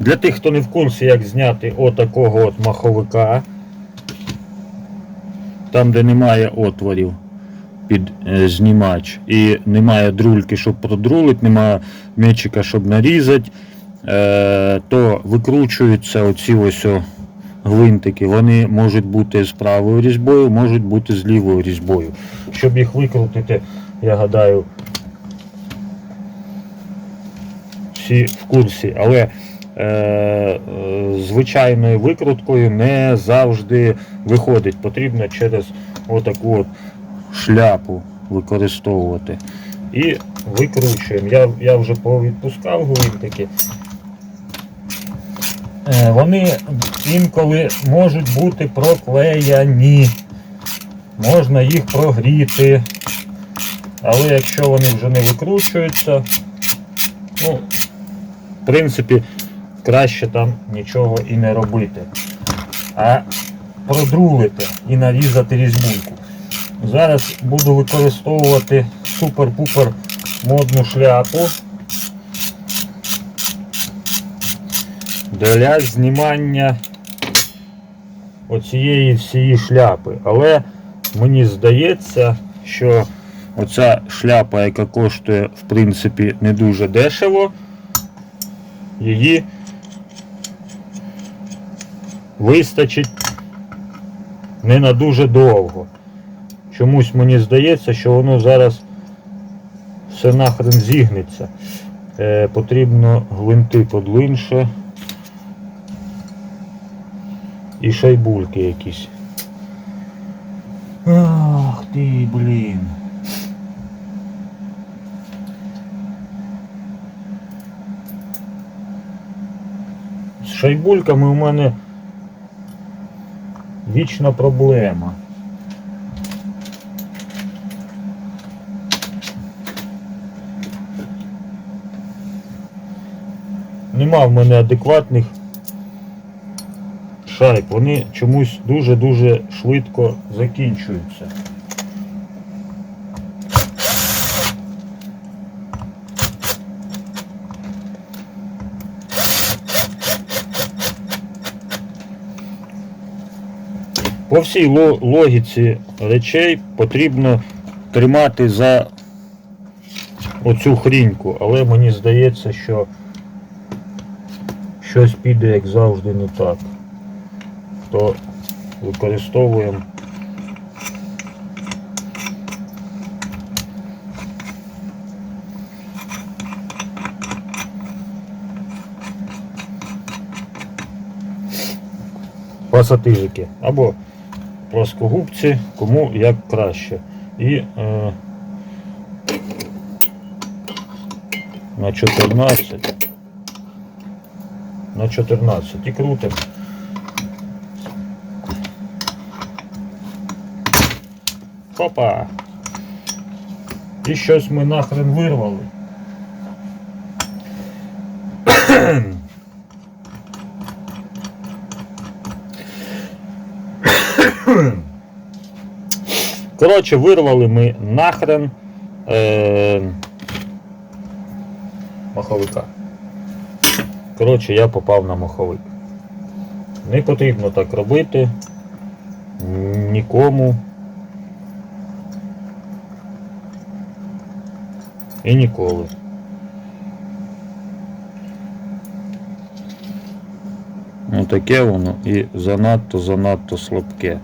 Для тих, хто не в курсі, як зняти отакого от маховика, там, де немає отворів під е, знімач, і немає друльки, щоб продрулити, немає мечика, щоб нарізати, е, то викручуються оці ось гвинтики. Вони можуть бути з правою різьбою, можуть бути з лівою різьбою. Щоб їх викрутити, я гадаю, всі в курсі, але звичайною викруткою не завжди виходить. Потрібно через отаку от шляпу використовувати. І викручуємо. Я, я вже повідпускав гвинтики. Е, Вони інколи можуть бути проклеяні. Можна їх прогріти. Але якщо вони вже не викручуються, ну, в принципі, краще там нічого і не робити. А продрулити і нарізати різьбунку. Зараз буду використовувати супер-пупер модну шляпу для знімання оцієї всієї шляпи. Але мені здається, що оця шляпа, яка коштує в принципі не дуже дешево, її вистачить не на дуже довго. Чомусь мені здається, що воно зараз все нахрен зігнеться. Е, потрібно гвинти подлинше і шайбульки якісь. Ах ти, блін. З шайбульками у мене вічна проблема. Нема в мене адекватних шайб. Вони чомусь дуже-дуже швидко закінчуються. По всій логіці речей потрібно тримати за оцю хріньку, але мені здається, що щось піде, як завжди, не так. То використовуємо. Пасатижики. Або плоскогубці, кому як краще. І е, на 14 на 14 і крутимо. Опа! І щось ми нахрен вирвали. Коротше, вирвали ми нахрен е, маховика. Коротше, я попав на маховик. Не потрібно так робити нікому. І ніколи. Ну таке воно і занадто занадто слабке.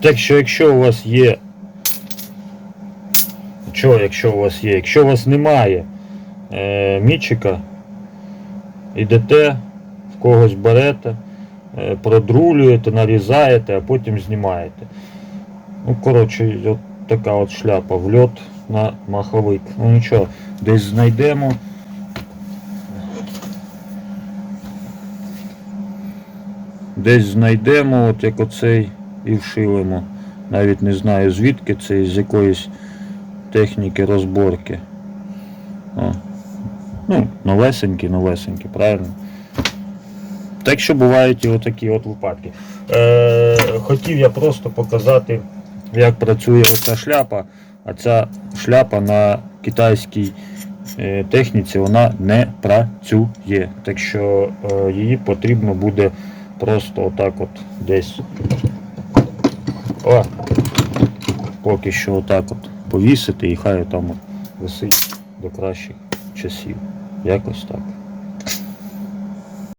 Так що якщо у вас є. Що, якщо у вас є? Якщо у вас немає е, мічика, ідете, в когось берете, е, продрулюєте, нарізаєте, а потім знімаєте. Ну, коротше, от така от шляпа, вльот на маховик. Ну нічого, десь знайдемо. Десь знайдемо, от як оцей і вшилимо. Навіть не знаю звідки це з якоїсь техніки розборки. О. Ну, новесенькі, новесенькі, правильно? Так що бувають і отакі от випадки. Е, хотів я просто показати, як працює оця шляпа, а ця шляпа на китайській е, техніці вона не працює. Так що е, її потрібно буде просто отак от десь. О, поки що отак от повісити і хай там висить до кращих часів. Якось так.